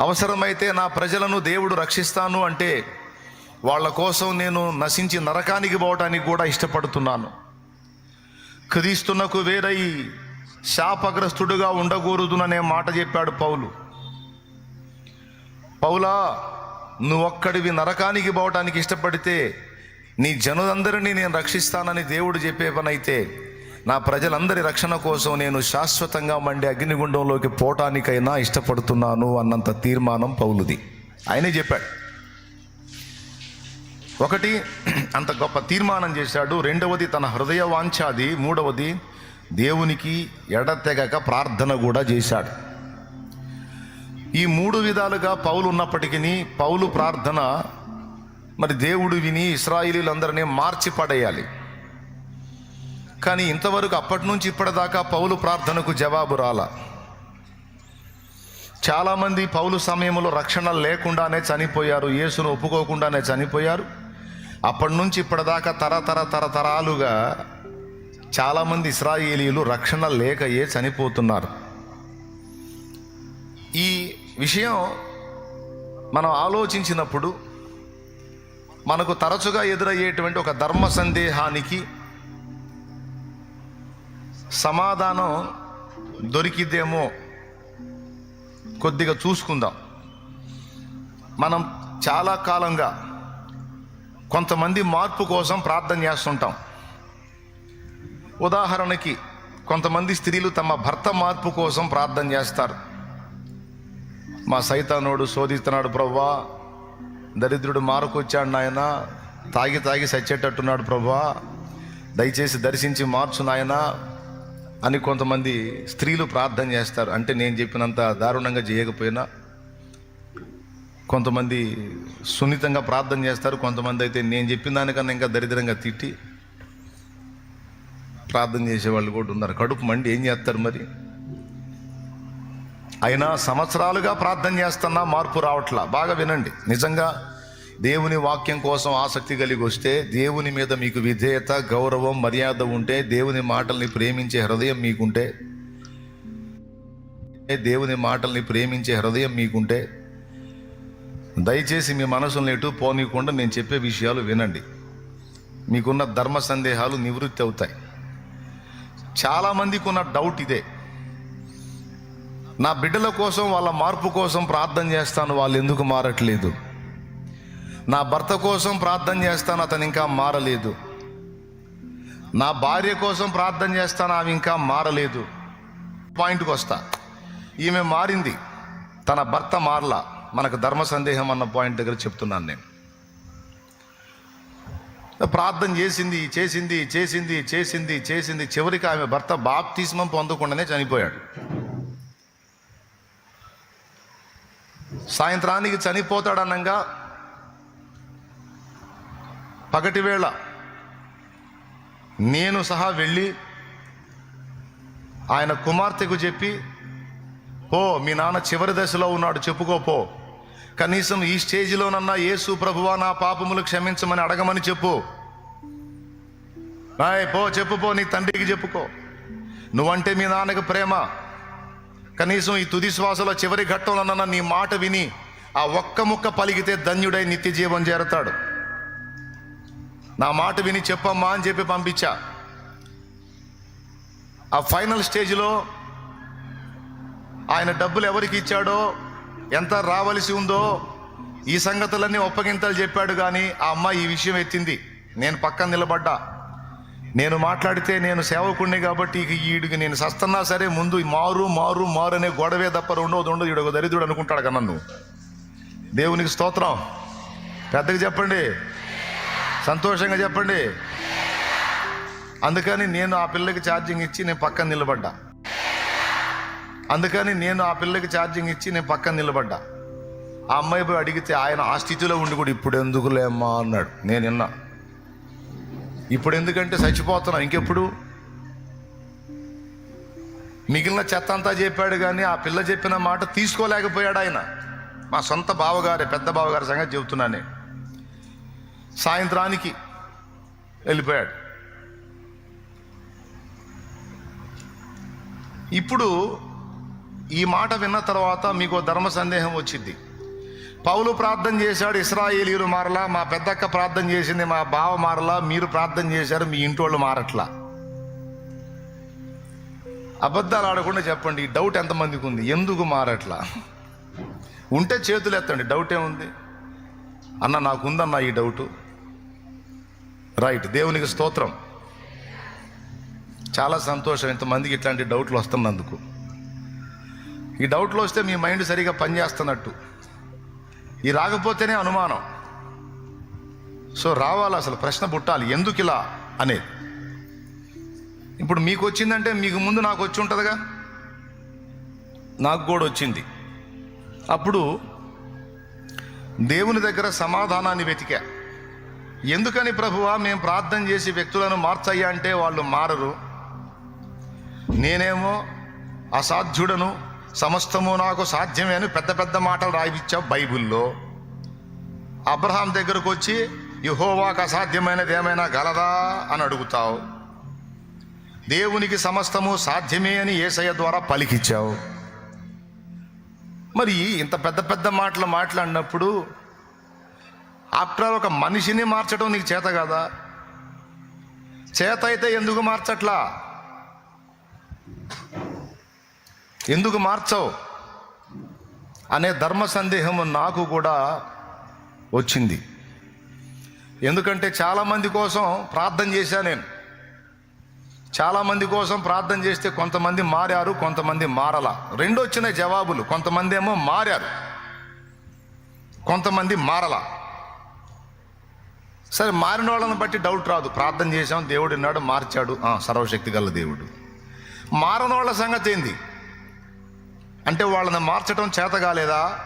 అవసరమైతే నా ప్రజలను దేవుడు రక్షిస్తాను అంటే వాళ్ళ కోసం నేను నశించి నరకానికి పోవటానికి కూడా ఇష్టపడుతున్నాను. క్రీస్తునకు వేరై శాపగ్రస్తుడుగా ఉండకూడదుననే మాట చెప్పాడు పౌలు. పౌలా నువ్వొక్కడివి నరకానికి పోవటానికి ఇష్టపడితే నీ జనులందరినీ నేను రక్షిస్తానని దేవుడు చెప్పే పనైతే నా ప్రజలందరి రక్షణ కోసం నేను శాశ్వతంగా మండే అగ్నిగుండంలోకి పోవటానికైనా ఇష్టపడుతున్నాను అన్నంత తీర్మానం పౌలుది. ఆయనే చెప్పాడు. ఒకటి అంత గొప్ప తీర్మానం చేశాడు. రెండవది తన హృదయ వాంఛాది. మూడవది దేవునికి ఎడతెగక ప్రార్థన కూడా చేశాడు. ఈ మూడు విధాలుగా పౌలు ఉన్నప్పటికీ పౌలు ప్రార్థన మరి దేవుడు విని ఇస్రాయిలీలందరినీ మార్చి పడేయాలి కానీ ఇంతవరకు అప్పటి నుంచి ఇప్పటిదాకా పౌలు ప్రార్థనకు జవాబు రాల. చాలామంది పౌలు సమయంలో రక్షణ లేకుండానే చనిపోయారు యేసును ఒప్పుకోకుండానే చనిపోయారు. అప్పటి నుంచి ఇప్పటిదాకా తరతర తరతరాలుగా చాలామంది ఇస్రాయేలీలు రక్షణ లేకయే చనిపోతున్నారు. ఈ విషయం మనం ఆలోచించినప్పుడు మనకు తరచుగా ఎదురయ్యేటువంటి ఒక ధర్మ సందేహానికి సమాధానం దొరికిద్దేమో కొద్దిగా చూసుకుందాం. మనం చాలా కాలంగా కొంతమంది మార్పు కోసం ప్రార్థన చేస్తుంటాం. ఉదాహరణకి కొంతమంది స్త్రీలు తమ భర్త మార్పు కోసం ప్రార్థన చేస్తారు. మా సైతానోడు శోధిస్తున్నాడు ప్రవ్వా దరిద్రుడు మారుకొచ్చాడు నాయన తాగి తాగి సచ్చేటట్టున్నాడు ప్రవ్వా దయచేసి దర్శించి మార్చు నాయన అని కొంతమంది స్త్రీలు ప్రార్థన చేస్తారు. అంటే నేను చెప్పినంత దారుణంగా చేయకపోయినా కొంతమంది సున్నితంగా ప్రార్థన చేస్తారు. కొంతమంది అయితే నేను చెప్పిన దానికన్నా ఇంకా దరిద్రంగా తిట్టి ప్రార్థన చేసేవాళ్ళు కూడా ఉన్నారు. కడుపు మండి ఏం చేస్తారు మరి? అయినా సంవత్సరాలుగా ప్రార్థన చేస్తున్నా మార్పు రావట్లా? బాగా వినండి. నిజంగా దేవుని వాక్యం కోసం ఆసక్తి కలిగి వస్తే దేవుని మీద మీకు విధేయత గౌరవం మర్యాద ఉంటే దేవుని మాటల్ని ప్రేమించే హృదయం మీకుంటే దేవుని మాటల్ని ప్రేమించే హృదయం మీకుంటే దయచేసి మీ మనసులను ఎటు పోనీయకుండా నేను చెప్పే విషయాలు వినండి. మీకున్న ధర్మ సందేహాలు నివృత్తి అవుతాయి. చాలామందికి ఉన్న డౌట్ ఇదే. నా బిడ్డల కోసం వాళ్ళ మార్పు కోసం ప్రార్థన చేస్తాను వాళ్ళు ఎందుకు మారట్లేదు? నా భర్త కోసం ప్రార్థన చేస్తాను అతను ఇంకా మారలేదు. నా భార్య కోసం ప్రార్థన చేస్తాను ఆమె ఇంకా మారలేదు. పాయింట్కి వస్తా. ఈమె మారింది. తన భర్త మారలా. మనకు ధర్మ సందేహం అన్న పాయింట్ దగ్గర చెప్తున్నాను నేను. ప్రార్థన చేసింది చేసింది చేసింది చేసింది చేసింది. చివరికి ఆమె భర్త బాప్తిస్మం పొందకుండానే చనిపోయాడు. సాయంత్రానికి చనిపోతాడనంగా పగటి వేళ నేను సహా వెళ్ళి ఆయన కుమార్తెకు చెప్పి పో మీ నాన్న చివరి దశలో ఉన్నాడు చెప్పుకోపో కనీసం ఈ స్టేజిలోనన్నా యేసు ప్రభువా నా పాపములు క్షమించమని అడగమని చెప్పు. రాయ్ పో చెప్పు పో నీ తండ్రికి చెప్పుకో. నువ్వంటే మీ నాన్నకు ప్రేమ. కనీసం ఈ తుది శ్వాసలో చివరి ఘట్టంలోనన్నా నీ మాట విని ఆ ఒక్క ముక్క పలికితే ధన్యుడై నిత్య జీవం చేరతాడు. నా మాట విని చెప్పమ్మా అని చెప్పి పంపించా. ఆ ఫైనల్ స్టేజ్లో ఆయన డబ్బులు ఎవరికి ఇచ్చాడో ఎంత రావలసి ఉందో ఈ సంగతులన్నీ ఒప్పగింతలు చెప్పాడు కానీ ఆ అమ్మాయి ఈ విషయం ఎత్తింది. నేను పక్కన నిలబడ్డా. నేను మాట్లాడితే నేను సేవకుణ్ణి కాబట్టి వీడికి ఈడికి నేను సస్తన్నా సరే ముందు మారు మారు మారు అనే గొడవే తప్ప రెండోది ఉండదు. ఈడు ఒక దరిద్రుడు అనుకుంటాడు కదా నన్ను. దేవునికి స్తోత్రం. పెద్దగా చెప్పండి. సంతోషంగా చెప్పండి. అందుకని నేను ఆ పిల్లకి ఛార్జింగ్ ఇచ్చి నేను పక్కన నిలబడ్డా. అందుకని నేను ఆ పిల్లకి ఛార్జింగ్ ఇచ్చి నేను పక్కన నిలబడ్డా. ఆ అమ్మాయి పోయి అడిగితే ఆయన ఆ స్థితిలో ఉండి కూడా ఇప్పుడు ఎందుకు లేమ్మా అన్నాడు. నేను విన్నా. ఇప్పుడు ఎందుకంటే చచ్చిపోతున్నా ఇంకెప్పుడు? మిగిలిన చెత్త అంతా చెప్పాడు కానీ ఆ పిల్ల చెప్పిన మాట తీసుకోలేకపోయాడు ఆయన. మా సొంత బావగారే పెద్ద బావగారి సంగతి చెబుతున్నానే సాయంత్రానికి వెళ్ళిపోయాడు. ఇప్పుడు ఈ మాట విన్న తర్వాత మీకు ధర్మ సందేహం వచ్చింది. పౌలు ప్రార్థన చేశాడు ఇస్రాయేలీలు మారలా మా పెద్దక్క ప్రార్థన చేసింది మా బావ మారలా మీరు ప్రార్థన చేశారు మీ ఇంటోళ్ళు మారట్లా. అబద్ధాలు ఆడకుండా చెప్పండి ఈ డౌట్ ఎంతమందికి ఉంది? ఎందుకు మారట్లా? ఉంటే చేతులు ఎత్తండి డౌట్ ఉంది. అన్న నాకుందన్న ఈ డౌటు. రైట్ దేవునికి స్తోత్రం. చాలా సంతోషం. ఇంతమందికి ఇట్లాంటి డౌట్లు వస్తున్నందుకు. ఈ డౌట్లు వస్తే మీ మైండ్ సరిగా పనిచేస్తున్నట్టు. ఈ రాకపోతేనే అనుమానం. సో రావాలి అసలు ప్రశ్న పుట్టాలి. ఎందుకు ఇలా అనేది. ఇప్పుడు మీకు వచ్చిందంటే మీకు ముందు నాకు వచ్చి ఉంటుందిగా? నాకు కూడా వచ్చింది. అప్పుడు దేవుని దగ్గర సమాధానాన్ని వెతికా. ఎందుకని ప్రభువా మేము ప్రార్థన చేసి వ్యక్తులను మార్చయ్యా అంటే వాళ్ళు మారరు. నేనేమో అసాధ్యుడను సమస్తము నాకు సాధ్యమే అని పెద్ద పెద్ద మాటలు రాయిచ్చావు బైబిల్లో. అబ్రహాం దగ్గరకు వచ్చి యహోవాకు అసాధ్యమైనది ఏమైనా గలదా అని అడుగుతావు. దేవునికి సమస్తము సాధ్యమే అని ఏసయ్య ద్వారా పలికిచ్చావు. మరి ఇంత పెద్ద పెద్ద మాటలు మాట్లాడినప్పుడు ఆఫ్టర్ ఒక మనిషిని మార్చడం నీకు చేత కదా? చేత అయితే ఎందుకు మార్చట్లా? ఎందుకు మార్చవు? అనే ధర్మ సందేహము నాకు కూడా వచ్చింది. ఎందుకంటే చాలామంది కోసం ప్రార్థన చేశా నేను. చాలామంది కోసం ప్రార్థన చేస్తే కొంతమంది మారారు కొంతమంది మారల. రెండు వచ్చిన జవాబులు కొంతమంది ఏమో మారారు. కొంతమంది మారలా. సరే మారిన వాళ్ళని బట్టి డౌట్ రాదు. ప్రార్థన చేశాం దేవుడు విన్నాడు మార్చాడు. ఆ, సర్వశక్తి గల దేవుడు. మారని వాళ్ళ సంగతి ఏంది? అంటే వాళ్ళని మార్చడం చేత కాలేదా?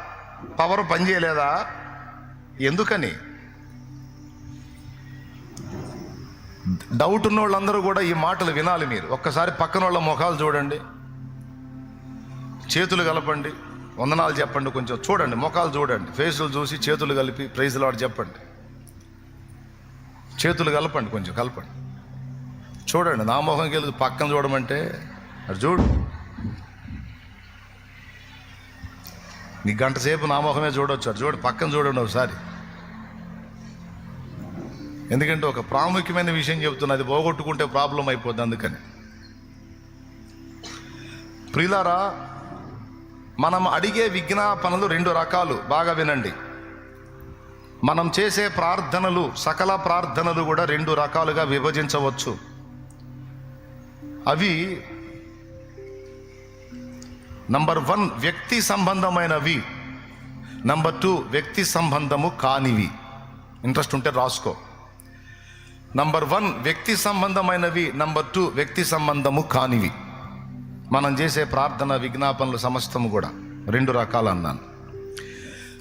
పవర్ పనిచేయలేదా ఎందుకని? డౌట్ ఉన్న వాళ్ళందరూ కూడా ఈ మాటలు వినాలి మీరు. ఒక్కసారి పక్కన వాళ్ళ ముఖాలు చూడండి. చేతులు కలపండి. వందనాలు చెప్పండి కొంచెం. చూడండి ముఖాలు చూడండి. ఫేసులు చూసి చేతులు కలిపి ప్రైజ్లు వాడు చెప్పండి. చేతులు కలపండి కొంచెం కలపండి. చూడండి నా మొహం వెళ్ళి పక్కన చూడమంటే అది చూడు. నీ గంట సేపు నా మొహమే చూడొచ్చు అది చూడు పక్కన చూడండి ఒకసారి. ఎందుకంటే ఒక ప్రాముఖ్యమైన విషయం చెప్తున్నా అది పోగొట్టుకుంటే ప్రాబ్లం అయిపోద్ది అందుకని. ప్రిలారా మనం అడిగే విజ్ఞాపనలు రెండు రకాలు బాగా వినండి. మనం చేసే ప్రార్థనలు సకల ప్రార్థనలు కూడా రెండు రకాలుగా విభజించవచ్చు. అవి నంబర్ వన్ వ్యక్తి సంబంధమైనవి. నంబర్ టూ వ్యక్తి సంబంధము కానివి. ఇంట్రెస్ట్ ఉంటే రాసుకో. నంబర్ వన్ వ్యక్తి సంబంధమైనవి. నంబర్ టూ వ్యక్తి సంబంధము కానివి. మనం చేసే ప్రార్థన విజ్ఞాపనలు సమస్తము కూడా రెండు రకాలు అన్నాను.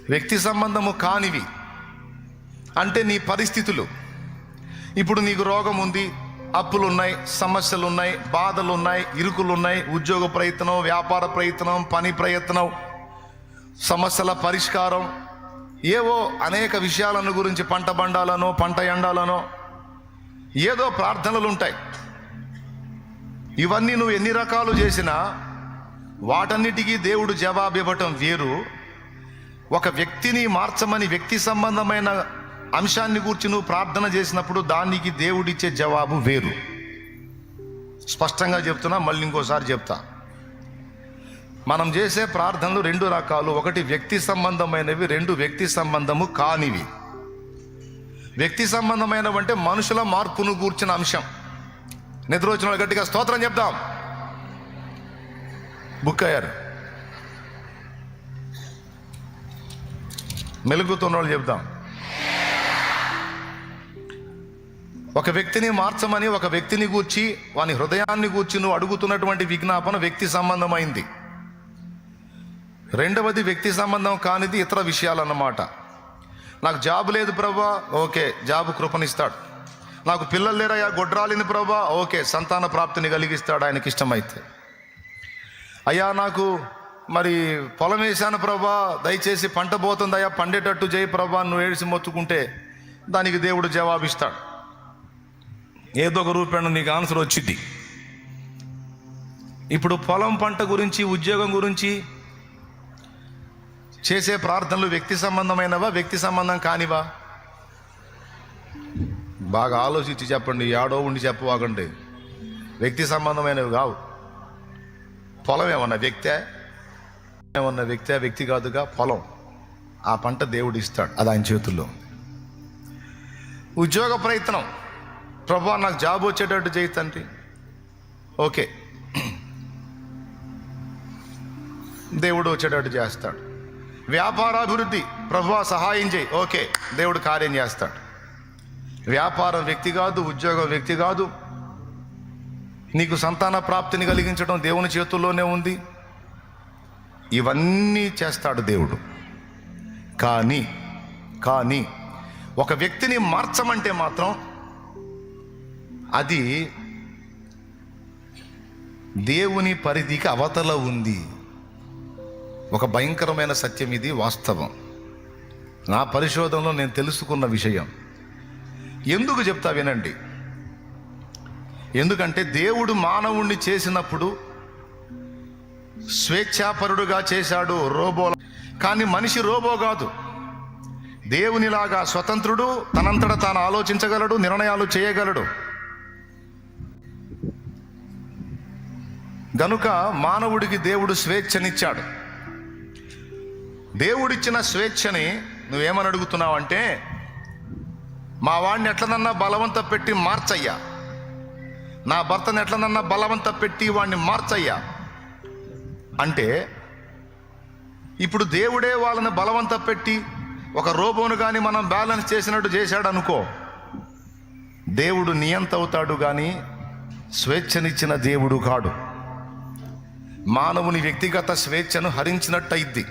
వ్యక్తి సంబంధము కానివి. అంటే నీ పరిస్థితులు. ఇప్పుడు నీకు రోగం ఉంది అప్పులు ఉన్నాయి సమస్యలు ఉన్నాయి బాధలు ఉన్నాయి ఇరుకులు ఉన్నాయి ఉద్యోగ ప్రయత్నం వ్యాపార ప్రయత్నం పని ప్రయత్నం సమస్యల పరిష్కారం ఏవో అనేక విషయాలను గురించి పంట బండాలనో పంట ఎండాలనో ఏదో ప్రార్థనలు ఉంటాయి ఇవన్నీ నువ్వు ఎన్ని రకాలు చేసినా వాటన్నిటికీ దేవుడు జవాబు ఇవ్వటం వేరు. ఒక వ్యక్తిని మార్చమని వ్యక్తి సంబంధమైన అంశాన్ని గూర్చి నువ్వు ప్రార్థన చేసినప్పుడు దానికి దేవుడిచ్చే జవాబు వేరు. స్పష్టంగా చెప్తున్నా మళ్ళీ ఇంకోసారి చెప్తా. మనం చేసే ప్రార్థనలు రెండు రకాలు. ఒకటి వ్యక్తి సంబంధమైనవి రెండు వ్యక్తి సంబంధము కానివి. వ్యక్తి సంబంధమైనవంటే మనుషుల మార్పును కూర్చిన అంశం. నిద్ర వచ్చిన గట్టిగా స్తోత్రం చెప్దాం. బుక్ అయ్యారు. మెలుగుతున్న వాళ్ళు చెప్దాం. ఒక వ్యక్తిని మార్చమని ఒక వ్యక్తిని గూర్చి వాని హృదయాన్ని గూర్చి నువ్వు అడుగుతున్నటువంటి విజ్ఞాపన వ్యక్తి సంబంధమైంది. రెండవది వ్యక్తి సంబంధం కానిది ఇతర విషయాలన్నమాట. నాకు జాబ్ లేదు ప్రభా ఓకే జాబ్ కృపనిస్తాడు. నాకు పిల్లలు లేరయ్యా గొడ్రాలిని ప్రభా ఓకే సంతాన ప్రాప్తిని కలిగిస్తాడు ఆయనకి ఇష్టమైతే. అయ్యా నాకు మరి పొలం వేశాను ప్రభా దయచేసి పంట పోతుందయ్యా పండేటట్టు చేయి ప్రభా నువ్వు ఏడిసి మొత్తుకుంటే దానికి దేవుడు జవాబిస్తాడు. ఏదో ఒక రూపేణ నీకు ఆన్సర్ వచ్చింది. ఇప్పుడు పొలం పంట గురించి ఉద్యోగం గురించి చేసే ప్రార్థనలు వ్యక్తి సంబంధమైనవా వ్యక్తి సంబంధం కానివా? బాగా ఆలోచించి చెప్పండి ఏడో ఉండి చెప్పవాకండి. వ్యక్తి సంబంధమైనవి కావు. పొలం ఏమన్నా వ్యక్తే? ఏమన్నా వ్యక్తే వ్యక్తి కాదుగా పొలం. ఆ పంట దేవుడు ఇస్తాడు అది ఆయన చేతుల్లో ఉద్యోగ ప్రయత్నం. ప్రభా నాకు జాబ్ వచ్చేటట్టు చేయి తండ్రి. ఓకే. దేవుడు వచ్చేటట్టు చేస్తాడు. వ్యాపారాభివృద్ధి ప్రభా సహాయం చేయి ఓకే దేవుడు కార్యం చేస్తాడు. వ్యాపారం వ్యక్తి కాదు ఉద్యోగం వ్యక్తి కాదు. నీకు సంతాన ప్రాప్తిని కలిగించడం దేవుని చేతుల్లోనే ఉంది. ఇవన్నీ చేస్తాడు దేవుడు. కానీ కానీ ఒక వ్యక్తిని మార్చమంటే మాత్రం అది దేవుని పరిధికి అవతల ఉంది. ఒక భయంకరమైన సత్యం ఇది వాస్తవం. నా పరిశోధనలో నేను తెలుసుకున్న విషయం. ఎందుకు చెప్తా వినండి. ఎందుకంటే దేవుడు మానవుణ్ణి చేసినప్పుడు స్వేచ్ఛాపరుడుగా చేశాడు రోబో. కానీ మనిషి రోబో కాదు. దేవునిలాగా స్వతంత్రుడు తనంతట తాను ఆలోచించగలడు నిర్ణయాలు చేయగలడు. గనుక మానవుడికి దేవుడు స్వేచ్ఛనిచ్చాడు. దేవుడిచ్చిన స్వేచ్ఛని నువ్వేమని అడుగుతున్నావంటే మా వాడిని ఎట్లనన్నా బలవంత పెట్టి మార్చయ్యా. నా భర్తను ఎట్లనన్నా బలవంత పెట్టి వాడిని మార్చయ్యా. అంటే ఇప్పుడు దేవుడే వాళ్ళని బలవంత పెట్టి ఒక రోబోను కానీ మనం బ్యాలెన్స్ చేసినట్టు చేశాడు అనుకో దేవుడు నియంత అవుతాడు కానీ స్వేచ్ఛనిచ్చిన దేవుడు కాడు. మానవుని వ్యక్తిగత స్వేచ్ఛను హరించినట్టయిద్ది.